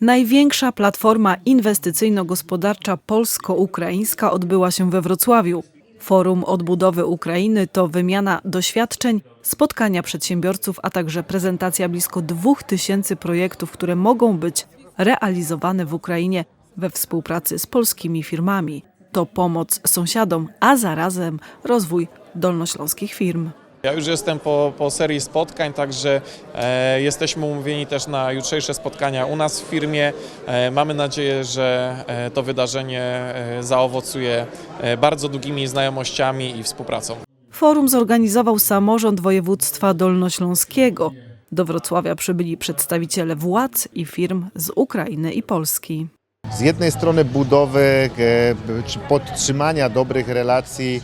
Największa platforma inwestycyjno-gospodarcza polsko-ukraińska odbyła się we Wrocławiu. Forum Odbudowy Ukrainy to wymiana doświadczeń, spotkania przedsiębiorców, a także prezentacja blisko 2000 projektów, które mogą być realizowane w Ukrainie we współpracy z polskimi firmami. To pomoc sąsiadom, a zarazem rozwój dolnośląskich firm. Ja już jestem po, po serii spotkań, także e, jesteśmy umówieni też na jutrzejsze spotkania u nas w firmie. E, mamy nadzieję, że e, to wydarzenie e, zaowocuje e, bardzo długimi znajomościami i współpracą. Forum zorganizował samorząd województwa dolnośląskiego. Do Wrocławia przybyli przedstawiciele władz i firm z Ukrainy i Polski. Z jednej strony budowy e, czy podtrzymania dobrych relacji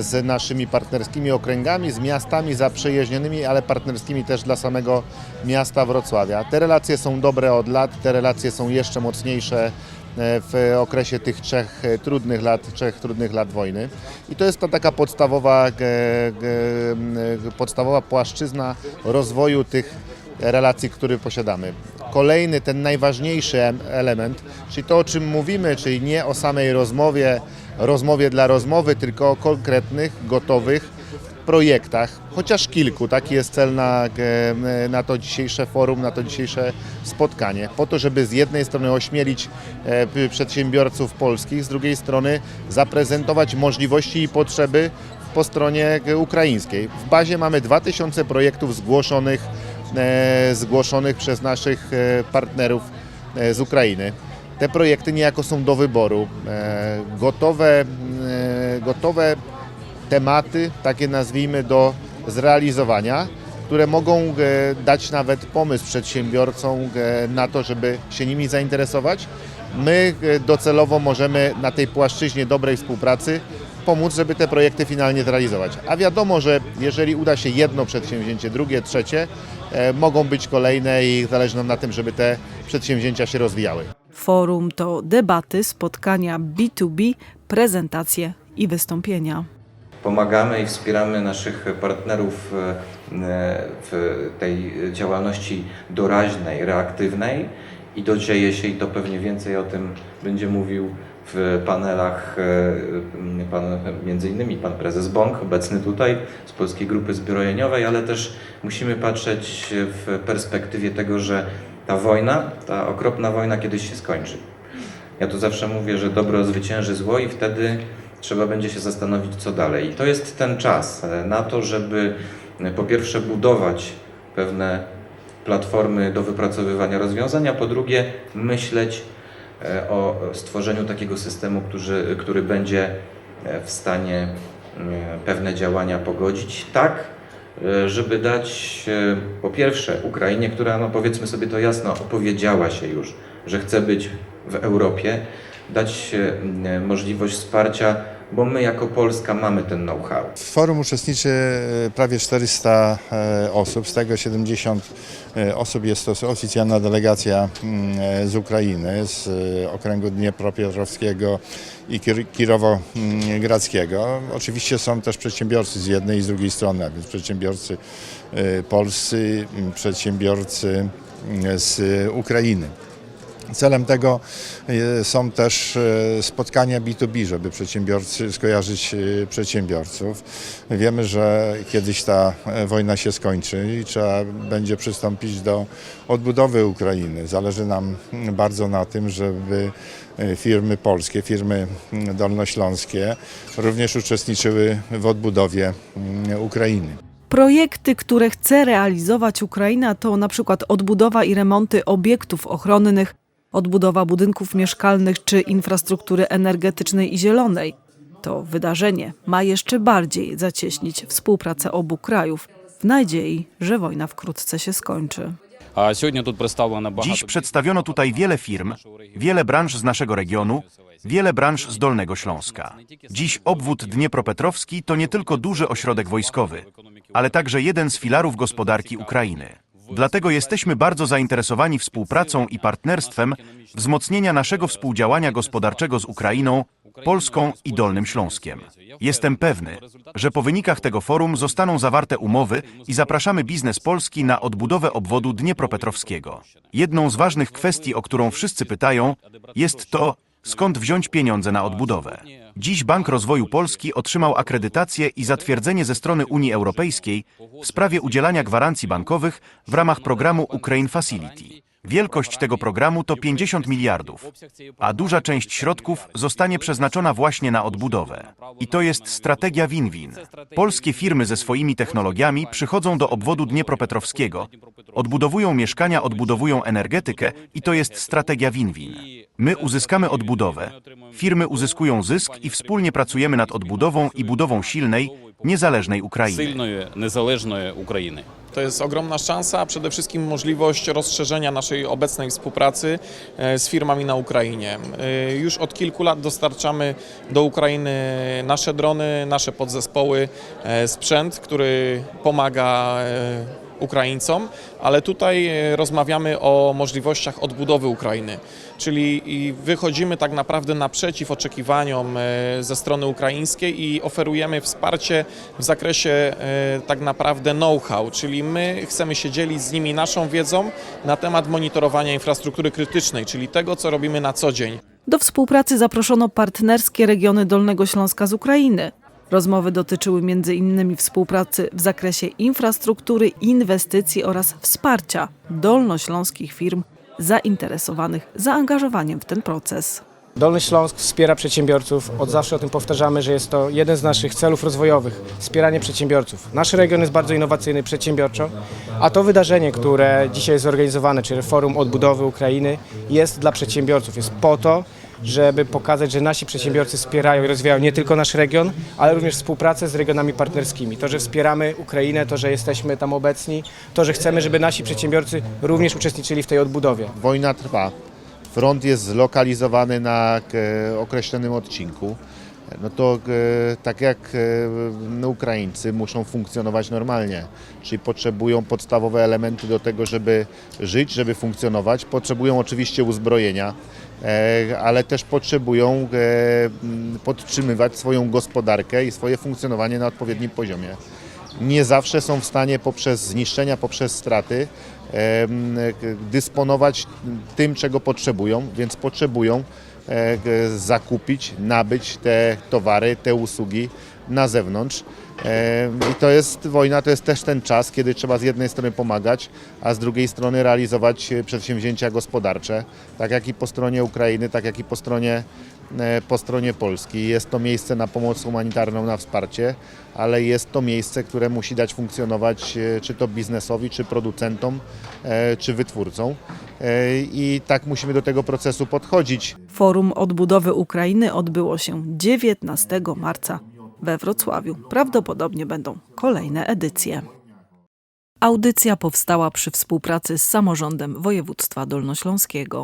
z naszymi partnerskimi okręgami, z miastami zaprzyjaźnionymi, ale partnerskimi też dla samego miasta Wrocławia. Te relacje są dobre od lat, te relacje są jeszcze mocniejsze e, w okresie tych trzech e, trudnych lat, trzech trudnych lat wojny. I to jest ta taka podstawowa, e, e, podstawowa płaszczyzna rozwoju tych relacji, które posiadamy. Kolejny, ten najważniejszy em- element, czyli to, o czym mówimy, czyli nie o samej rozmowie, rozmowie dla rozmowy, tylko o konkretnych, gotowych projektach, chociaż kilku. Taki jest cel na, na to dzisiejsze forum, na to dzisiejsze spotkanie. Po to, żeby z jednej strony ośmielić e, przedsiębiorców polskich, z drugiej strony zaprezentować możliwości i potrzeby po stronie ukraińskiej. W bazie mamy 2000 projektów zgłoszonych, zgłoszonych przez naszych e, partnerów e, z Ukrainy. Te projekty niejako są do wyboru. E, Gotowe, e, gotowe tematy, takie nazwijmy, do zrealizowania, które mogą e, dać nawet pomysł przedsiębiorcom e, na to, żeby się nimi zainteresować. My e, docelowo możemy na tej płaszczyźnie dobrej współpracy pomóc, żeby te projekty finalnie zrealizować. A wiadomo, że jeżeli uda się jedno przedsięwzięcie, drugie, trzecie, e, mogą być kolejne i zależy nam na tym, żeby te przedsięwzięcia się rozwijały. Forum to debaty, spotkania B2B, prezentacje i wystąpienia. Pomagamy i wspieramy naszych partnerów e, w tej działalności doraźnej, reaktywnej i dodzieje się, i to pewnie więcej o tym będzie mówił w panelach e, pan, między innymi pan prezes Bąk, obecny tutaj z Polskiej Grupy Zbrojeniowej, ale też musimy patrzeć w perspektywie tego, że ta wojna, ta okropna wojna kiedyś się skończy. Ja tu zawsze mówię, że dobro zwycięży zło i wtedy trzeba będzie się zastanowić, co dalej. I to jest ten czas e, na to, żeby e, po pierwsze budować pewne platformy do wypracowywania rozwiązań, a po drugie myśleć o stworzeniu takiego systemu, który, który będzie e, w stanie e, pewne działania pogodzić tak, e, żeby dać e, po pierwsze Ukrainie, która no powiedzmy sobie to jasno, opowiedziała się już, że chce być w Europie, dać e, możliwość wsparcia, bo my jako Polska mamy ten know-how. W forum uczestniczy e, prawie 400 e, osób, z tego 70 e, osób jest to oficjalna delegacja mm, z Ukrainy, z okręgu Dniepropietrowskiego i Kir- Kirowo-Gradzkiego. Oczywiście są też przedsiębiorcy z jednej i z drugiej strony, a więc przedsiębiorcy polscy, przedsiębiorcy z Ukrainy. Celem tego e, są też e, spotkania B2B, żeby przedsiębiorcy, skojarzyć e, przedsiębiorców. Wiemy, że kiedyś ta wojna się skończy i trzeba będzie przystąpić do odbudowy Ukrainy. Zależy nam bardzo na tym, żeby firmy polskie, firmy dolnośląskie również uczestniczyły w odbudowie Ukrainy. Projekty, które chce realizować Ukraina, to na przykład odbudowa i remonty obiektów ochronnych, Odbudowa budynków mieszkalnych czy infrastruktury energetycznej i zielonej. To wydarzenie ma jeszcze bardziej zacieśnić współpracę obu krajów w nadziei, że wojna wkrótce się skończy. Dziś przedstawiono tutaj wiele firm, wiele branż z naszego regionu, wiele branż z Dolnego Śląska. Dziś obwód Dniepropetrowski to nie tylko duży ośrodek wojskowy, ale także jeden z filarów gospodarki Ukrainy. Dlatego jesteśmy bardzo zainteresowani współpracą i partnerstwem wzmocnienia naszego współdziałania gospodarczego z Ukrainą Polską i Dolnym Śląskiem. Jestem pewny, że po wynikach tego forum zostaną zawarte umowy i zapraszamy biznes polski na odbudowę obwodu Dniepropetrowskiego. Jedną z ważnych kwestii, o którą wszyscy pytają, jest to, skąd wziąć pieniądze na odbudowę. Dziś Bank Rozwoju Polski otrzymał akredytację i zatwierdzenie ze strony Unii Europejskiej w sprawie udzielania gwarancji bankowych w ramach programu Ukraine Facility. Wielkość tego programu to 50 miliardów, a duża część środków zostanie przeznaczona właśnie na odbudowę. I to jest strategia win-win. Polskie firmy ze swoimi technologiami przychodzą do obwodu Dniepropetrowskiego, odbudowują mieszkania, odbudowują energetykę i to jest strategia win-win. My uzyskamy odbudowę, firmy uzyskują zysk i wspólnie pracujemy nad odbudową i budową silnej, niezależnej Ukrainy. сильної незалежної України. To jest ogromna szansa, a przede wszystkim możliwość rozszerzenia naszej obecnej współpracy e, z firmami na Ukrainie. E, Już od kilku lat dostarczamy do Ukrainy nasze drony, nasze podzespoły, e, sprzęt, który pomaga e, Ukraińcom, ale tutaj e, rozmawiamy o możliwościach odbudowy Ukrainy, czyli wychodzimy tak naprawdę naprzeciw oczekiwaniom e, ze strony ukraińskiej i oferujemy wsparcie w zakresie e, tak naprawdę know-how, czyli my chcemy się dzielić z nimi naszą wiedzą na temat monitorowania infrastruktury krytycznej, czyli tego, co robimy na co dzień. Do współpracy zaproszono partnerskie regiony Dolnego Śląska z Ukrainy. Rozmowy dotyczyły m.in. współpracy w zakresie infrastruktury, inwestycji oraz wsparcia dolnośląskich firm zainteresowanych zaangażowaniem w ten proces. Dolny Śląsk wspiera przedsiębiorców. Od zawsze o tym powtarzamy, że jest to jeden z naszych celów rozwojowych wspieranie przedsiębiorców. Nasz region jest bardzo innowacyjny przedsiębiorczo, a to wydarzenie, które dzisiaj jest zorganizowane, czyli Forum Odbudowy Ukrainy, jest dla przedsiębiorców. Jest po to, żeby pokazać, że nasi przedsiębiorcy wspierają i rozwijają nie tylko nasz region, ale również współpracę z regionami partnerskimi. To, że wspieramy Ukrainę, to, że jesteśmy tam obecni, to, że chcemy, żeby nasi przedsiębiorcy również uczestniczyli w tej odbudowie. Wojna trwa. Front jest zlokalizowany na e, określonym odcinku. No to e, tak jak e, no, Ukraińcy muszą funkcjonować normalnie, czyli potrzebują podstawowe elementy do tego, żeby żyć, żeby funkcjonować. Potrzebują oczywiście uzbrojenia, e, ale też potrzebują podtrzymywać swoją gospodarkę i swoje funkcjonowanie na odpowiednim poziomie nie zawsze są w stanie poprzez zniszczenia, poprzez straty dysponować tym, czego potrzebują, więc potrzebują zakupić, nabyć te towary, te usługi na zewnątrz. I to jest wojna, to jest też ten czas, kiedy trzeba z jednej strony pomagać, a z drugiej strony realizować e, przedsięwzięcia gospodarcze, tak jak i po stronie Ukrainy, tak jak i po stronie e, po stronie Polski. Jest to miejsce na pomoc humanitarną, na wsparcie, ale jest to miejsce, które musi dać funkcjonować e, czy to biznesowi, czy producentom, czy wytwórcom. I tak musimy do tego procesu podchodzić. Forum Odbudowy Ukrainy odbyło się 19 marca we Wrocławiu. Prawdopodobnie będą kolejne edycje. Audycja powstała przy współpracy z samorządem województwa dolnośląskiego.